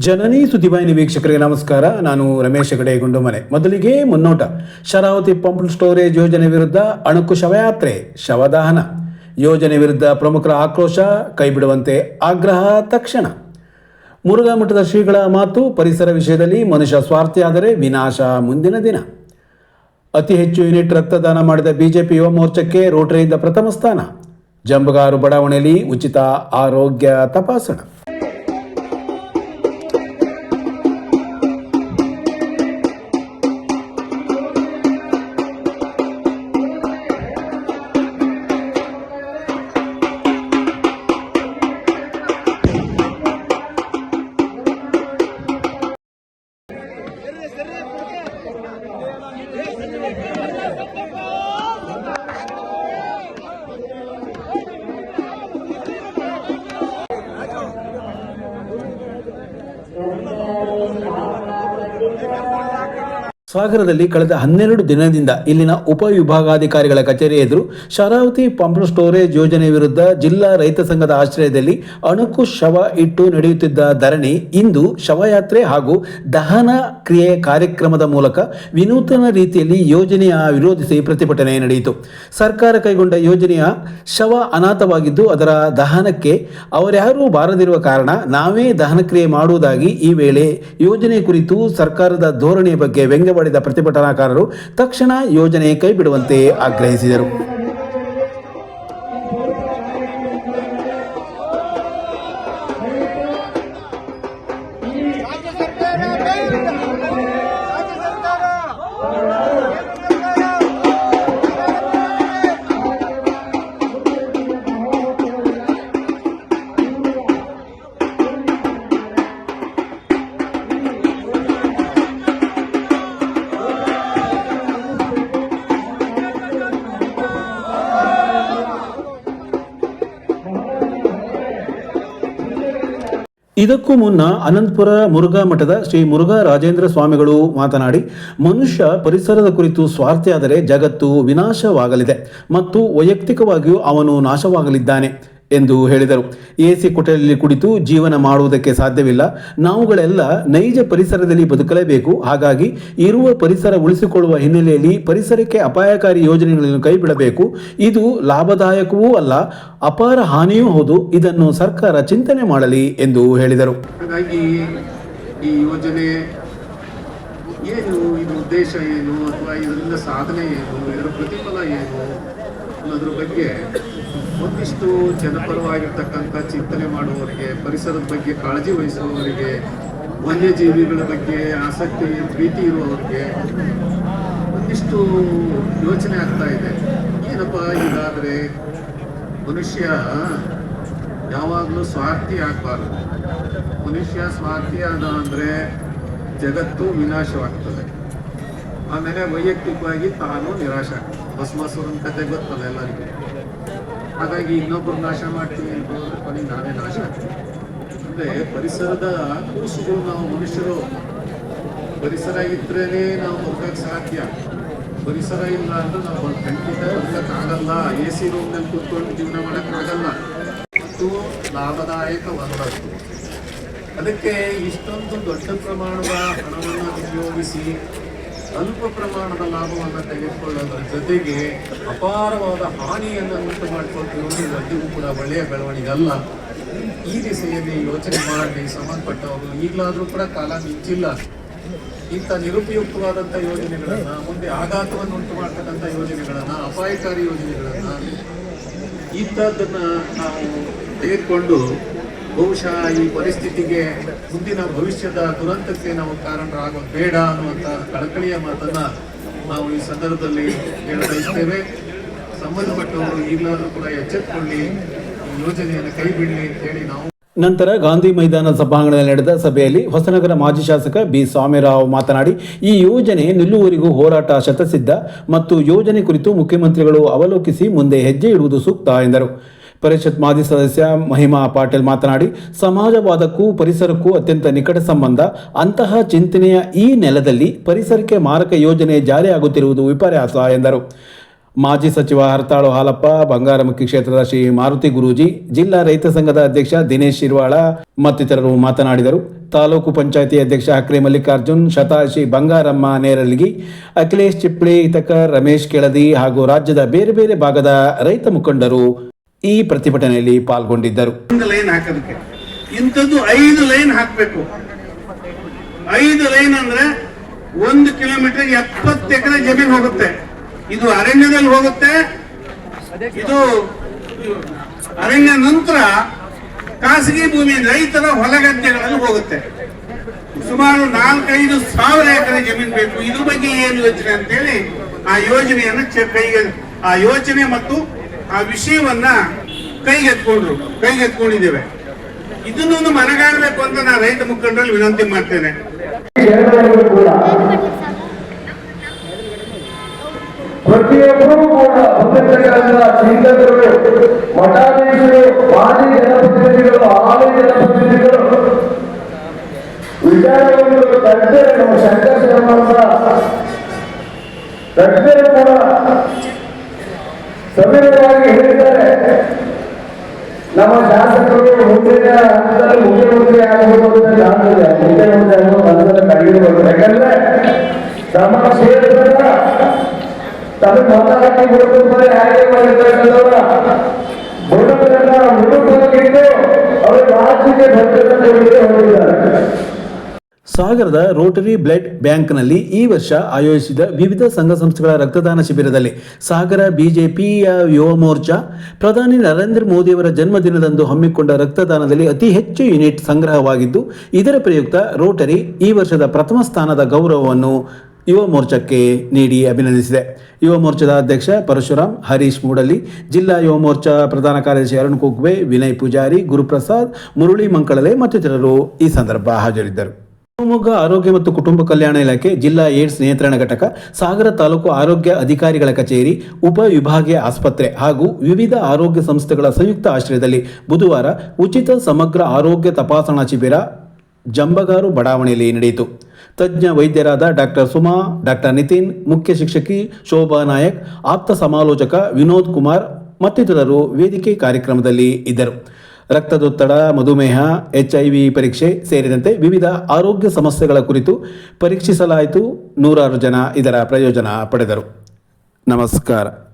ಜನನಿ ಸುದ್ದಿವಾಹಿನಿ ವೀಕ್ಷಕರಿಗೆ ನಮಸ್ಕಾರ. ನಾನು ರಮೇಶ್ ಹೆಗಡೆ, ಗುಂಡುಮನೆ. ಮೊದಲಿಗೆ ಮುನ್ನೋಟ. ಶರಾವತಿ ಪಂಪ್ ಸ್ಟೋರೇಜ್ ಯೋಜನೆ ವಿರುದ್ಧ ಅಣುಕು ಶವಯಾತ್ರೆ, ಶವದಹನ. ಯೋಜನೆ ವಿರುದ್ಧ ಪ್ರಮುಖರ ಆಕ್ರೋಶ, ಕೈಬಿಡುವಂತೆ ಆಗ್ರಹ ತಕ್ಷಣ. ಮುರುಘಾ ಮಠದ ಶ್ರೀಗಳ ಮಾತು ಪರಿಸರ ವಿಷಯದಲ್ಲಿ ಮನುಷ್ಯ ಸ್ವಾರ್ಥಿಯಾದರೆ ವಿನಾಶ ಮುಂದಿನ ದಿನ. ಅತಿ ಹೆಚ್ಚು ಯೂನಿಟ್ ರಕ್ತದಾನ ಮಾಡಿದ ಬಿಜೆಪಿ ಯುವ ಮೋರ್ಚಾಕ್ಕೆ ರೋಟರಿಯಿಂದ ಪ್ರಥಮ ಸ್ಥಾನ. ಜಂಬಗಾರು ಬಡಾವಣೆಯಲ್ಲಿ ಉಚಿತ ಆರೋಗ್ಯ ತಪಾಸಣೆ. ಸಾಗರದಲ್ಲಿ ಕಳೆದ ಹನ್ನೆರಡು ದಿನದಿಂದ ಇಲ್ಲಿನ ಉಪವಿಭಾಗಾಧಿಕಾರಿಗಳ ಕಚೇರಿ ಎದುರು ಶರಾವತಿ ಪಂಪ್ ಸ್ಟೋರೇಜ್ ಯೋಜನೆ ವಿರುದ್ಧ ಜಿಲ್ಲಾ ರೈತ ಸಂಘದ ಆಶ್ರಯದಲ್ಲಿ ಅಣುಕು ಶವ ಇಟ್ಟು ನಡೆಯುತ್ತಿದ್ದ ಧರಣಿ ಇಂದು ಶವಯಾತ್ರೆ ಹಾಗೂ ದಹನ ಕ್ರಿಯೆ ಕಾರ್ಯಕ್ರಮದ ಮೂಲಕ ವಿನೂತನ ರೀತಿಯಲ್ಲಿ ಯೋಜನೆಯ ವಿರೋಧಿಸಿ ಪ್ರತಿಭಟನೆ ನಡೆಯಿತು. ಸರ್ಕಾರ ಕೈಗೊಂಡ ಯೋಜನೆಯ ಶವ ಅನಾಥವಾಗಿದ್ದು, ಅದರ ದಹನಕ್ಕೆ ಅವರ್ಯಾರೂ ಬಾರದಿರುವ ಕಾರಣ ನಾವೇ ದಹನ ಕ್ರಿಯೆ ಮಾಡುವುದಾಗಿ ಈ ವೇಳೆ ಯೋಜನೆ ಕುರಿತು ಸರ್ಕಾರದ ಧೋರಣೆ ಬಗ್ಗೆ ವ್ಯಂಗ್ಯವಾಡಿದ ಪ್ರತಿಭಟನಾಕಾರರು ತಕ್ಷಣ ಯೋಜನೆ ಕೈಬಿಡುವಂತೆ ಆಗ್ರಹಿಸಿದರು. ಇದಕ್ಕೂ ಮುನ್ನ ಅನಂತಪುರ ಮುರುಘಾ ಮಠದ ಶ್ರೀ ಮುರುಘಾ ರಾಜೇಂದ್ರ ಸ್ವಾಮಿಗಳು ಮಾತನಾಡಿ, ಮನುಷ್ಯ ಪರಿಸರದ ಕುರಿತು ಸ್ವಾರ್ಥಿಯಾದರೆ ಜಗತ್ತು ವಿನಾಶವಾಗಲಿದೆ ಮತ್ತು ವೈಯಕ್ತಿಕವಾಗಿಯೂ ಅವನು ನಾಶವಾಗಲಿದ್ದಾನೆ. ಎಂದು ಹೇಳಿದರು. ಎಸಿ ಕೊಠಡಿಯಲ್ಲಿ ಕುಳಿತು ಜೀವನ ಮಾಡುವುದಕ್ಕೆ ಸಾಧ್ಯವಿಲ್ಲ. ನಾವುಗಳೆಲ್ಲ ನೈಜ ಪರಿಸರದಲ್ಲಿ ಬದುಕಲೇಬೇಕು. ಹಾಗಾಗಿ ಇರುವ ಪರಿಸರ ಉಳಿಸಿಕೊಳ್ಳುವ ಹಿನ್ನೆಲೆಯಲ್ಲಿ ಪರಿಸರಕ್ಕೆ ಅಪಾಯಕಾರಿ ಯೋಜನೆಗಳನ್ನು ಕೈಬಿಡಬೇಕು. ಇದು ಲಾಭದಾಯಕವೂ ಅಲ್ಲ, ಅಪಾರ ಹಾನಿಯೂ ಹೌದು. ಇದನ್ನು ಸರ್ಕಾರ ಚಿಂತನೆ ಮಾಡಲಿ ಎಂದು ಹೇಳಿದರು. ಹಾಗಾಗಿ ಈ ಯೋಜನೆ ಏನು ಇದು ಉದ್ದೇಶ ಏನು, ಅಥವಾ ಇದರಿಂದ ಸಾಧನೆ ಏನು, ಇದರ ಪ್ರತಿಫಲ ಏನು ಅನ್ನೋದ್ರ ಬಗ್ಗೆ ಒಂದಿಷ್ಟು ಜನಪರವಾಗಿರ್ತಕ್ಕಂಥ ಚಿಂತನೆ ಮಾಡುವವರಿಗೆ, ಪರಿಸರದ ಬಗ್ಗೆ ಕಾಳಜಿ ವಹಿಸುವವರಿಗೆ, ವನ್ಯಜೀವಿಗಳ ಬಗ್ಗೆ ಆಸಕ್ತಿ, ಪ್ರೀತಿ ಇರುವವರಿಗೆ ಒಂದಿಷ್ಟು ಯೋಚನೆ ಆಗ್ತಾ ಇದೆ. ಏನಪ್ಪ ಇದಾದರೆ ಮನುಷ್ಯ ಯಾವಾಗಲೂ ಸ್ವಾರ್ಥಿ ಆಗಬಾರ್ದು. ಮನುಷ್ಯ ಸ್ವಾರ್ಥಿ ಆದ ಅಂದರೆ ಜಗತ್ತು ವಿನಾಶವಾಗ್ತದೆ. ಆಮೇಲೆ ವೈಯಕ್ತಿಕವಾಗಿ ತಾನು ನಿರಾಶ ಆಗ್ತದೆ. ಭಸ್ಮಾಸುರನ ಕತೆ ಗೊತ್ತಲ್ಲ ಎಲ್ಲರಿಗೂ. ಹಾಗಾಗಿ ಇನ್ನೊಬ್ಬರು ನಾಶ ಮಾಡ್ತೀವಿ ಕೊನೆಗೆ ನಾವೇ ನಾಶ ಆಗ್ತೀವಿ. ಅಂದರೆ ಪರಿಸರದ ಕೂಸುಗಳು ನಾವು ಮನುಷ್ಯರು ಪರಿಸರ ಇದ್ರೇನೆ ನಾವು ಬದುಕಕ್ಕೆ ಸಾಧ್ಯ. ಪರಿಸರ ಇಲ್ಲ ಅಂದ್ರೆ ನಾವು ಖಂಡಿತ ಬದುಕಕ್ಕಾಗಲ್ಲ ಎ ಸಿ ರೂಮ್ನಲ್ಲಿ ಕೂತ್ಕೊಂಡು ಜೀವನ ಮಾಡೋಕ್ಕಾಗಲ್ಲ ಮತ್ತು ಲಾಭದಾಯಕವಾಗಬಾರ್ದು ಅದಕ್ಕೆ ಇಷ್ಟೊಂದು ದೊಡ್ಡ ಪ್ರಮಾಣದ ಹಣವನ್ನು ವಿನಿಯೋಗಿಸಿ ಅಲ್ಪ ಪ್ರಮಾಣದ ಲಾಭವನ್ನು ತೆಗೆದುಕೊಳ್ಳೋದ್ರ ಜೊತೆಗೆ ಅಪಾರವಾದ ಹಾನಿಯನ್ನು ಉಂಟು ಮಾಡಿಕೊಳ್ತಿರೋದು ಇವತ್ತಿಗೂ ಕೂಡ ಒಳ್ಳೆಯ ಬೆಳವಣಿಗೆ ಅಲ್ಲ ಈ ದಿಸೆಯಲ್ಲಿ ಯೋಚನೆ ಮಾಡಿ ಸಂಬಂಧಪಟ್ಟವರು ಈಗಲಾದರೂ ಕೂಡ ಕಾಲ ಮಿಂಚಿಲ್ಲ. ಇಂಥ ನಿರುಪಯುಕ್ತವಾದಂಥ ಯೋಜನೆಗಳನ್ನು, ಮುಂದೆ ಆಘಾತವನ್ನು ಉಂಟು ಮಾಡ್ತಕ್ಕಂಥ ಯೋಜನೆಗಳನ್ನು, ಅಪಾಯಕಾರಿ ಯೋಜನೆಗಳನ್ನು ಇಂಥದ್ದನ್ನು ನಾವು ತೆಗೆದುಕೊಂಡು ಬಹುಶಃ ಈ ಪರಿಸ್ಥಿತಿಗೆ ಮುಂದಿನ ಭವಿಷ್ಯದ ದುರಂತಕ್ಕೆ ನಾವು ಕಾರಣರಾಗೋದು ಬೇಡ ಅನ್ನುವಂಥ ಕಳಕಳಿಯ ಮಾತನ್ನ ನಾವು ಈ ಸಂದರ್ಭದಲ್ಲಿ ಹೇಳಬಯಸ್ತೇವೆ. ಸಂಬಂಧಪಟ್ಟವರು ಈಗಲಾದರೂ ಕೂಡ ಎಚ್ಚೆತ್ತುಕೊಳ್ಳಿ ಈ ಯೋಜನೆಯನ್ನು ಕೈ ಬಿಡಲಿ ಅಂತ ಹೇಳಿ ನಾವು ನಂತರ ಗಾಂಧಿ ಮೈದಾನ ಸಭಾಂಗಣದಲ್ಲಿ ನಡೆದ ಸಭೆಯಲ್ಲಿ ಹೊಸನಗರ ಮಾಜಿ ಶಾಸಕ ಬಿ ಸ್ವಾಮಿರಾವ್ ಮಾತನಾಡಿ, ಈ ಯೋಜನೆ ನಿಲ್ಲುವರಿಗೂ ಹೋರಾಟ ಶತಸಿದ್ಧ ಮತ್ತು ಯೋಜನೆ ಕುರಿತು ಮುಖ್ಯಮಂತ್ರಿಗಳು ಅವಲೋಕಿಸಿ ಮುಂದೆ ಹೆಜ್ಜೆ ಇಡುವುದು ಸೂಕ್ತ ಎಂದರು. ಪರಿಷತ್ ಮಾಜಿ ಸದಸ್ಯ ಮಹಿಮಾ ಪಾಟೀಲ್ ಮಾತನಾಡಿ, ಸಮಾಜವಾದಕ್ಕೂ ಪರಿಸರಕ್ಕೂ ಅತ್ಯಂತ ನಿಕಟ ಸಂಬಂಧ. ಅಂತಹ ಚಿಂತನೆಯ ಈ ನೆಲದಲ್ಲಿ ಪರಿಸರಕ್ಕೆ ಮಾರಕ ಯೋಜನೆ ಜಾರಿಯಾಗುತ್ತಿರುವುದು ವಿಪರ್ಯಾಸ ಎಂದರು. ಮಾಜಿ ಸಚಿವ ಹರತಾಳು ಹಾಲಪ್ಪ, ಬಂಗಾರಮುಖಿ ಕ್ಷೇತ್ರದ ಶ್ರೀ ಮಾರುತಿ ಗುರೂಜಿ, ಜಿಲ್ಲಾ ರೈತ ಸಂಘದ ಅಧ್ಯಕ್ಷ ದಿನೇಶ್ ಶಿರ್ವಾಳ ಮತ್ತಿತರರು ಮಾತನಾಡಿದರು. ತಾಲೂಕು ಪಂಚಾಯತಿ ಅಧ್ಯಕ್ಷ ಹಕ್ರೆ ಮಲ್ಲಿಕಾರ್ಜುನ್, ಶತಾಶಿ ಬಂಗಾರಮ್ಮ ನೇರಲ್ಗಿ ಅಖಿಲೇಶ್ ಚಿಪ್ಳಿ ಹಿತಕರ್ ರಮೇಶ್ ಕೆಳದಿ ಹಾಗೂ ರಾಜ್ಯದ ಬೇರೆ ಬೇರೆ ಭಾಗದ ರೈತ ಮುಖಂಡರು ಈ ಪ್ರತಿಭಟನೆಯಲ್ಲಿ ಪಾಲ್ಗೊಂಡಿದ್ದರು. ಲೈನ್ ಹಾಕೋದಕ್ಕೆ. ಇಂಥದ್ದು ಐದು ಲೈನ್ ಹಾಕಬೇಕು. ಐದು ಲೈನ್ ಅಂದ್ರೆ ಒಂದು ಕಿಲೋಮೀಟರ್ ಎಪ್ಪತ್ತು ಎಕರೆ ಜಮೀನು ಹೋಗುತ್ತೆ. ಇದು ಅರಣ್ಯದಲ್ಲಿ ಹೋಗುತ್ತೆ. ಇದು ಅರಣ್ಯ ನಂತರ ಖಾಸಗಿ ಭೂಮಿ, ರೈತರ ಹೊಲಗದ್ದೆಗಳಲ್ಲಿ ಹೋಗುತ್ತೆ. ಸುಮಾರು ನಾಲ್ಕೈದು ಸಾವಿರ ಎಕರೆ ಜಮೀನು ಬೇಕು. ಇದ್ರ ಬಗ್ಗೆ ಏನು ಯೋಚನೆ ಅಂತೇಳಿ ಆ ಯೋಜನೆಯನ್ನು ಕೈಗೆ ಆ ಯೋಚನೆ ಮತ್ತು ಆ ವಿಷಯವನ್ನ ಕೈಗೆತ್ಕೊಂಡ್ರು ಕೈಗೆತ್ಕೊಂಡಿದ್ದೇವೆ ಇದನ್ನೊಂದು ಮನಗಾಣಬೇಕು ಅಂತ ನಾನು ರೈತ ಮುಖಂಡರಲ್ಲಿ ವಿನಂತಿ ಮಾಡ್ತೇನೆ. ಪ್ರತಿಯೊಬ್ಬರೂ ಕೂಡ ಹೊಂದಿರತಕ್ಕಂಥ ಚಿಂತಕರು ಮಠಾಧೀಶರು, ಮಾಜಿ ಜನಪ್ರತಿನಿಧಿಗಳು, ಹಾಲಿ ಜನಪ್ರತಿನಿಧಿಗಳು ವಿಚಾರಗಳು ತಜ್ಞರು, ನಮ್ಮ ಶಂಕರ ತಜ್ಞರು ಕೂಡ ಹೇಳಿದ್ದಾರೆ ನಮ್ಮ ಶಾಸಕರು ಮುಂದಿನ ಮುಖ್ಯಮಂತ್ರಿ ಆಗಬಹುದು ಅಂತ ನಾನಿದೆ ಮುಖ್ಯಮಂತ್ರಿ ಯಾಕಂದ್ರೆ ನಮ್ಮ ಕ್ಷೇತ್ರದ ತಮಗೆ ಮತ ಹಾಕಿ ಬಿಡುತ್ತದೆ ಹಾಗೆ ಮಾಡಿರ್ತಕ್ಕಂಥವ್ರ. ಅವರು ರಾಜ್ಯಕ್ಕೆ ಭದ್ರತೆ ಸಾಗರದ ರೋಟರಿ ಬ್ಲಡ್ ಬ್ಯಾಂಕ್ನಲ್ಲಿ ಈ ವರ್ಷ ಆಯೋಜಿಸಿದ ವಿವಿಧ ಸಂಘ ಸಂಸ್ಥೆಗಳ ರಕ್ತದಾನ ಶಿಬಿರದಲ್ಲಿ ಸಾಗರ ಬಿಜೆಪಿಯ ಯುವ ಮೋರ್ಚಾ, ಪ್ರಧಾನಿ ನರೇಂದ್ರ ಮೋದಿಯವರ ಜನ್ಮದಿನದಂದು ಹಮ್ಮಿಕೊಂಡ ರಕ್ತದಾನದಲ್ಲಿ ಅತಿ ಹೆಚ್ಚು ಯೂನಿಟ್ ಸಂಗ್ರಹವಾಗಿದ್ದು, ಇದರ ಪ್ರಯುಕ್ತ ರೋಟರಿ ಈ ವರ್ಷದ ಪ್ರಥಮ ಸ್ಥಾನದ ಗೌರವವನ್ನು ಯುವ ಮೋರ್ಚಾಕ್ಕೆ ನೀಡಿ ಅಭಿನಂದಿಸಿದೆ. ಯುವ ಮೋರ್ಚಾದ ಅಧ್ಯಕ್ಷ ಪರಶುರಾಮ್ ಹರೀಶ್ ಮೂಡಲಿ, ಜಿಲ್ಲಾ ಯುವ ಮೋರ್ಚಾ ಪ್ರಧಾನ ಕಾರ್ಯದರ್ಶಿ ಅರುಣ್ ಕುಗ್ವೆ, ವಿನಯ್ ಪೂಜಾರಿ, ಗುರುಪ್ರಸಾದ್ ಮುರುಳಿ ಮಂಕಳಲೆ ಮತ್ತಿತರರು ಈ ಸಂದರ್ಭ ಹಾಜರಿದ್ದರು. ಶಿವಮೊಗ್ಗ ಆರೋಗ್ಯ ಮತ್ತು ಕುಟುಂಬ ಕಲ್ಯಾಣ ಇಲಾಖೆ, ಜಿಲ್ಲಾ ಏಡ್ಸ್ ನಿಯಂತ್ರಣ ಘಟಕ, ಸಾಗರ ತಾಲೂಕು ಆರೋಗ್ಯ ಅಧಿಕಾರಿಗಳ ಕಚೇರಿ, ಉಪ ವಿಭಾಗೀಯ ಆಸ್ಪತ್ರೆ ಹಾಗೂ ವಿವಿಧ ಆರೋಗ್ಯ ಸಂಸ್ಥೆಗಳ ಸಂಯುಕ್ತ ಆಶ್ರಯದಲ್ಲಿ ಬುಧವಾರ ಉಚಿತ ಸಮಗ್ರ ಆರೋಗ್ಯ ತಪಾಸಣಾ ಶಿಬಿರ, ಜಂಬಗಾರು ಬಡಾವಣೆಯಲ್ಲಿ ನಡೆಯಿತು. ತಜ್ಞ ವೈದ್ಯರಾದ ಡಾಕ್ಟರ್ ಸುಮಾ ಡಾಕ್ಟರ್ ನಿತಿನ್, ಮುಖ್ಯ ಶಿಕ್ಷಕಿ ಶೋಭಾ ನಾಯಕ್, ಆಪ್ತ ಸಮಾಲೋಚಕ ವಿನೋದ್ ಕುಮಾರ್ ಮತ್ತಿತರರು ವೇದಿಕೆ ಕಾರ್ಯಕ್ರಮದಲ್ಲಿ ಇದ್ದರು. ರಕ್ತದೊತ್ತಡ, ಮಧುಮೇಹ ಎಚ್ ಐ ವಿ ಪರೀಕ್ಷೆ ಸೇರಿದಂತೆ ವಿವಿಧ ಆರೋಗ್ಯ ಸಮಸ್ಯೆಗಳ ಕುರಿತು ಪರೀಕ್ಷಿಸಲಾಯಿತು ನೂರಾರು ಜನ ಇದರ ಪ್ರಯೋಜನ ಪಡೆದರು. ನಮಸ್ಕಾರ.